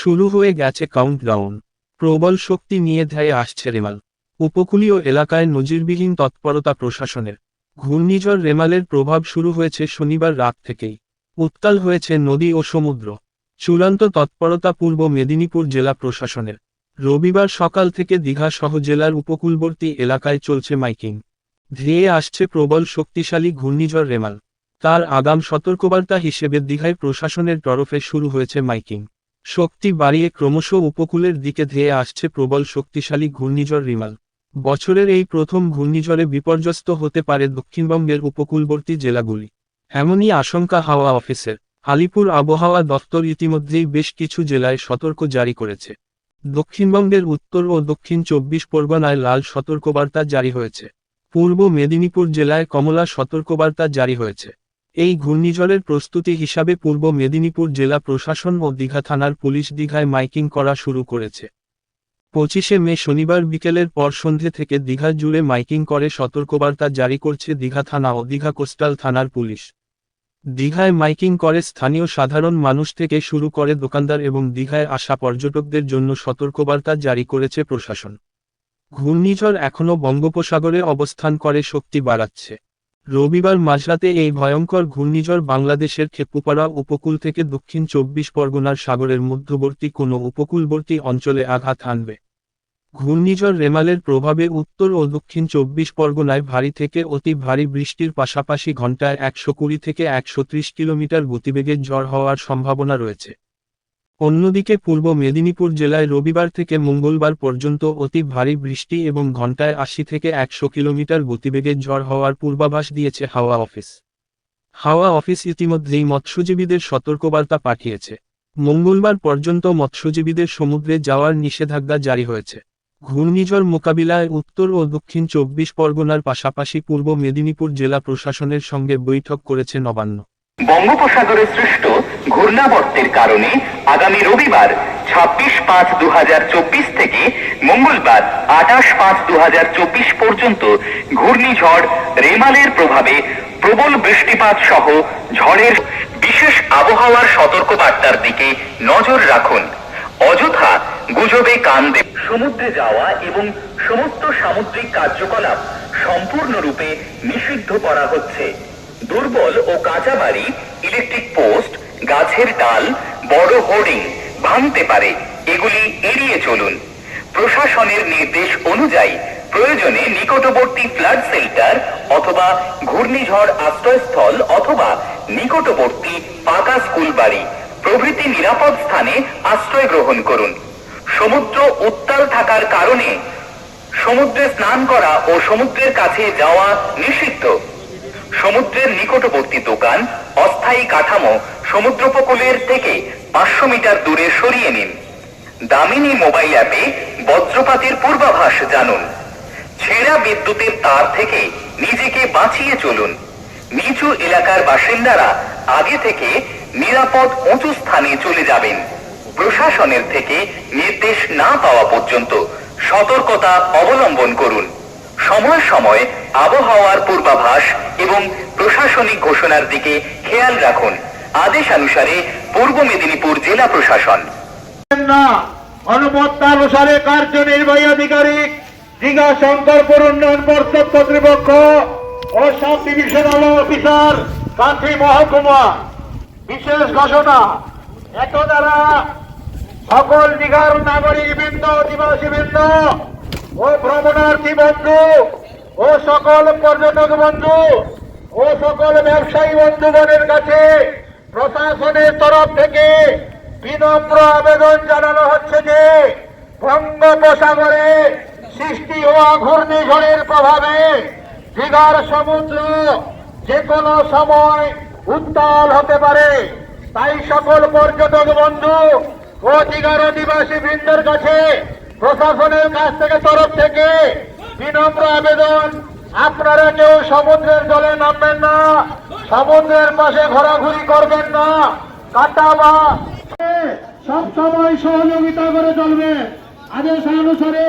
শুরু হয়ে গেছে কাউন্টডাউন প্রবল শক্তি নিয়ে ধেয়ে আসছে রেমাল। উপকূলীয় এলাকায় নজিরবিহীন তৎপরতা প্রশাসনের। ঘূর্ণিঝড় রেমালের প্রভাব শুরু হয়েছে শনিবার রাত থেকেই। উত্তাল হয়েছে নদী ও সমুদ্র। চূড়ান্ত তৎপরতা পূর্ব মেদিনীপুর জেলা প্রশাসনের। রবিবার সকাল থেকে দীঘা সহ জেলার উপকূলবর্তী এলাকায় চলছে মাইকিং। ধেয়ে আসছে প্রবল শক্তিশালী ঘূর্ণিঝড় রেমাল। তার আগাম সতর্কবার্তা হিসেবে দীঘায় প্রশাসনের তরফে শুরু হয়েছে মাইকিং। শক্তি বাড়িয়ে ক্রমশ উপকূলের দিকে ধেয়ে আসছে প্রবল শক্তিশালী ঘূর্ণিঝড় রিমাল। বছরের এই প্রথম ঘূর্ণিঝড়ে বিপর্যস্ত হতে পারে দক্ষিণবঙ্গের উপকূলবর্তী জেলাগুলি। এমনই আশঙ্কা হাওয়া অফিসের। আলিপুর আবহাওয়া দফতর ইতিমধ্যেই বেশ কিছু জেলায় সতর্ক জারি করেছে। দক্ষিণবঙ্গের উত্তর ও দক্ষিণ চব্বিশ পরগনায় লাল সতর্কবার্তা জারি হয়েছে। পূর্ব মেদিনীপুর জেলায় কমলা সতর্কবার্তা জারি হয়েছে। এই ঘূর্ণিঝড়ের প্রস্তুতি হিসাবে পূর্ব মেদিনীপুর জেলা প্রশাসন ও দীঘা থানার পুলিশ দীঘায় মাইকিং করা শুরু করেছে। পঁচিশে মে শনিবার বিকেলের পর সন্ধে থেকে দীঘা জুড়ে মাইকিং করে সতর্কবার্তা জারি করছে দীঘা থানা ও দীঘা কোস্টাল থানার পুলিশ। দীঘায় মাইকিং করে স্থানীয় সাধারণ মানুষ থেকে শুরু করে দোকানদার এবং দীঘায় আসা পর্যটকদের জন্য সতর্কবার্তা জারি করেছে প্রশাসন। ঘূর্ণিঝড় এখনও বঙ্গোপসাগরে অবস্থান করে শক্তি বাড়াচ্ছে। রবিবার মাঝরাতে এই ভয়ঙ্কর ঘূর্ণিঝড় বাংলাদেশের খেপুপাড়া উপকূল থেকে দক্ষিণ চব্বিশ পরগনার সাগরের মধ্যবর্তী কোনো উপকূলবর্তী অঞ্চলে আঘাত হানবে। ঘূর্ণিঝড় রেমালের প্রভাবে উত্তর ও দক্ষিণ চব্বিশ পরগনায় ভারী থেকে অতি ভারী বৃষ্টির পাশাপাশি ঘন্টায় একশো কুড়ি থেকে একশো ত্রিশ কিলোমিটার গতিবেগে ঝড় হওয়ার সম্ভাবনা রয়েছে। অন্যদিকে পূর্ব মেদিনীপুর জেলায় রবিবার থেকে মঙ্গলবার পর্যন্ত অতি ভারী বৃষ্টি এবং ঘন্টায় আশি থেকে একশো কিলোমিটার গতিবেগে ঝড় হওয়ার পূর্বাভাস দিয়েছে হাওয়া অফিস। হাওয়া অফিস ইতিমধ্যেই মৎস্যজীবীদের সতর্কবার্তা পাঠিয়েছে। মঙ্গলবার পর্যন্ত মৎস্যজীবীদের সমুদ্রে যাওয়ার নিষেধাজ্ঞা জারি হয়েছে। ঘূর্ণিঝড় মোকাবিলায় উত্তর ও দক্ষিণ চব্বিশ পরগনার পাশাপাশি পূর্ব মেদিনীপুর জেলা প্রশাসনের সঙ্গে বৈঠক করেছে নবান্ন। বঙ্গোপসাগরে সৃষ্ট ঘূর্ণাবর্তের কারণে আগামী রবিবার ছাব্বিশ পাঁচ দু থেকে মঙ্গলবার আঠাশ পাঁচ দু পর্যন্ত ঘূর্ণিঝড় রেমালের প্রভাবে প্রবল বৃষ্টিপাত সহ ঝড়ের বিশেষ আবহাওয়ার সতর্কবার্তার দিকে নজর রাখুন। অযথা গুজবে কান সমুদ্রে যাওয়া এবং সমস্ত সামুদ্রিক কার্যকলাপ সম্পূর্ণরূপে নিষিদ্ধ করা হচ্ছে। দুর্বল ও কাঁচা বাড়ি ইলেকট্রিক পোস্ট গাছের ডাল, বড় হোর্ডিং ভাঙতে পারে। এগুলি এড়িয়ে চলুন। প্রশাসনের নির্দেশ অনুযায়ী প্রয়োজনে নিকটবর্তী ফ্লাড শেল্টার অথবা ঘূর্ণিঝড় আশ্রয়স্থল অথবা নিকটবর্তী পাকা স্কুল বাড়ি প্রভৃতি নিরাপদ স্থানে আশ্রয় গ্রহণ করুন। সমুদ্র উত্তাল থাকার কারণে সমুদ্রে স্নান করা ও সমুদ্রের কাছে যাওয়া নিষিদ্ধ। সমুদ্রের নিকটবর্তী দোকান, অস্থায়ী কাঠামো, সমুদ্রোপকূলের থেকে পাঁচশো মিটার দূরে সরিয়ে নিন। দামিনী মোবাইল অ্যাপে বজ্রপাতের পূর্বাভাস জানুন। ছেঁড়া বিদ্যুতের তার থেকে নিজেকে বাঁচিয়ে চলুন। নিচু এলাকার বাসিন্দারা আগে থেকে নিরাপদ উঁচু স্থানে চলে যাবেন। প্রশাসনের থেকে নির্দেশ না পাওয়া পর্যন্ত সতর্কতা অবলম্বন করুন। সময় সময় আবহাওয়ার পূর্বাভাস এবং প্রশাসনিক ঘোষণার দিকে খেয়াল রাখুন। আদেশানুসারে পূর্ব মেদিনীপুর জেলা প্রশাসন। না অনুমতানুসারে কার্যনির্বাহী আধিকারিক দীঘা শঙ্করপুর উন্নয়ন পর্ষদ কর্তৃপক্ষ ও সাব ডিভিশনাল অফিসার কান্ট্রি মহকুমা বিশেষ ঘোষণা এত দ্বারা সকল দীঘার নাগরিক বৃন্দ অধিবাসী বৃন্দ ও ভ্রমণার্থী বন্ধু ও সকল পর্যটক বন্ধু, ও সকল ব্যবসায়ী বন্ধুগণের কাছে প্রশাসনের তরফ থেকে বিনম্র আবেদন জানানো হচ্ছে যে বঙ্গোপসাগরে সৃষ্টি হওয়া ঘূর্ণিঝড়ের প্রভাবে দীঘার সমুদ্র যে কোনো সময় উত্তাল হতে পারে। তাই সকল পর্যটক বন্ধু ও দীঘার অধিবাসী বৃন্দের কাছে প্রশাসনের কাছ থেকে তরফ থেকে বিনম্র আবেদন। আপনারা কেউ সমুদ্রের জলে নামবেন না। সমুদ্রের পাশে ঘোরাঘুরি করবেন না। কাটা বা সব সময় সহযোগিতা করে চলবে। আদেশ অনুসারে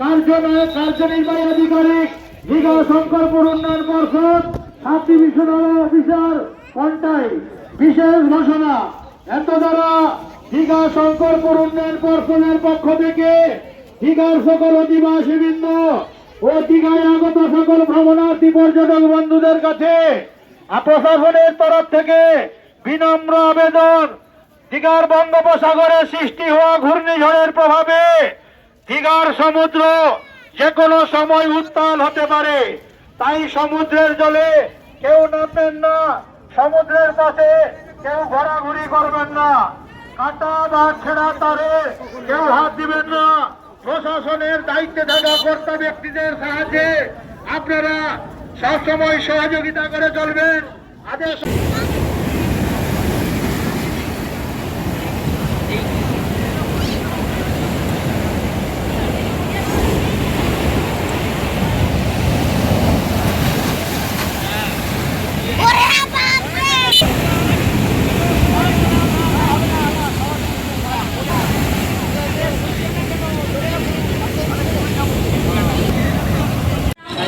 কার্যনায়ক কার্যনির্বাহী আধিকারিক দীঘা শঙ্করপুর উন্নয়ন পর্ষদ সাব ডিভিশনাল অফিসার কন্টাই বিশেষ ঘোষণা এত দ্বারা দীঘা শঙ্করপুর উন্নয়ন পর্ষদের পক্ষ থেকে দীঘার সকল অধিবাসী বৃন্দ ও দীঘায় আগত সকল ভ্রমণার্থী পর্যটক বন্ধুদের কাছে প্রশাসনের তরফ থেকে বিনম্র আবেদন। দীঘার বঙ্গোপসাগরে সৃষ্টি হওয়া ঘূর্ণিঝড়ের প্রভাবে দীঘার সমুদ্র যে কোনো সময় উত্তাল হতে পারে। তাই সমুদ্রের জলে কেউ নামবেন না, সমুদ্রের পাশে কেউ ঘোরাঘুরি করবেন না। কাটা বা ছেঁড়া তারে কেউ হাত দিবেন না। প্রশাসনের দায়িত্বে থাকা কর্তা ব্যক্তিদের সাহায্যে আপনারা সবসময় সহযোগিতা করে চলবেন। আদেশ ওরে বাপরে বিশেষ ঘটনা এত দ্বারা বিনা সংসদ উন্নয়ন পর্ষদের পক্ষ থেকে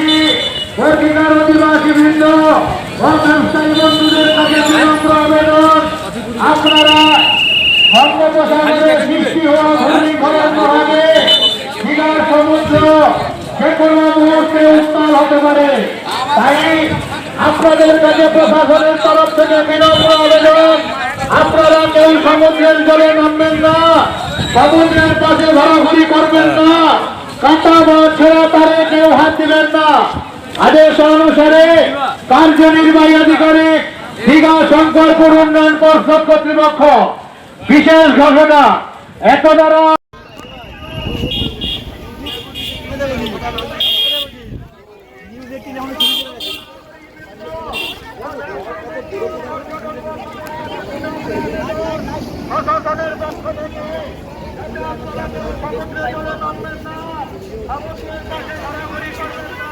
অধিকার অধিবাসী বৃন্দ ব্যবসায়ী বন্ধুদের কাছে বিনম্র আবেদন। আপনারা বঙ্গোপসাগরে সৃষ্টি হওয়া ঘূর্ণিঝড়ের প্রভাবে দীঘার সমুদ্র যে কোনো মুহূর্তে উত্তাল হতে পারে। তাই আপনাদের কাছে প্রশাসনের তরফ থেকে বিনম্র আবেদন। আপনারা কেউ সমুদ্রের জলে নামবেন না, সমুদ্রের পাশে ঘোরাঘুরি করবেন না, কাঁটা বা ছেঁড়া তারে কেউ হাত দিবেন না। আদেশ অনুসারে কার্যনির্বাহী আধিকারিক দীঘা শঙ্করপুর উন্নয়ন পর্ষদ কর্তৃপক্ষ বিশেষ ঘোষণা এত দ্বারা প্রশাসনের পক্ষ থেকে সমুদ্রের জলে নামবেন না সমুদ্রের পাশে ঘোরাঘুরি করবেন না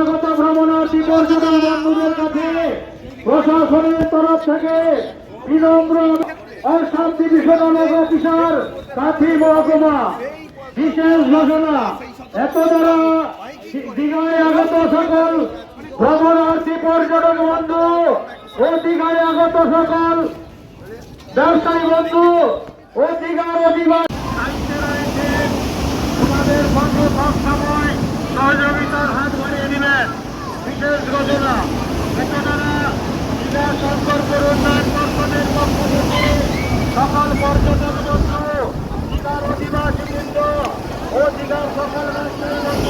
আগত ভ্রমণার্থী পর্যটন বন্ধুদের কাছে, প্রশাসনের তরফ থেকে বিনম্র সাব ডিভিশনাল অফিসার কাথি মহকুমা। বিশেষ ঘোষণা, এত দ্বারা দীঘায় আগত সকল ভ্রমণার্থী পর্যটক বন্ধু ও দীঘায় আগত সকল ব্যবসায়ী বন্ধু ও দীঘার অধিবাস। তোমাদের সঙ্গে সব সময় সহযোগিতার হাত বাড়িয়ে দিবেন। বিশেষ ঘটনা ঘটনারা জেলা শঙ্করপুর উন্নয়ন পর্ষদের পক্ষ থেকে সকল পর্যটক বন্ধু দীঘার অধিবাসী বৃন্দ ও দীঘার সকল রাষ্ট্রীয়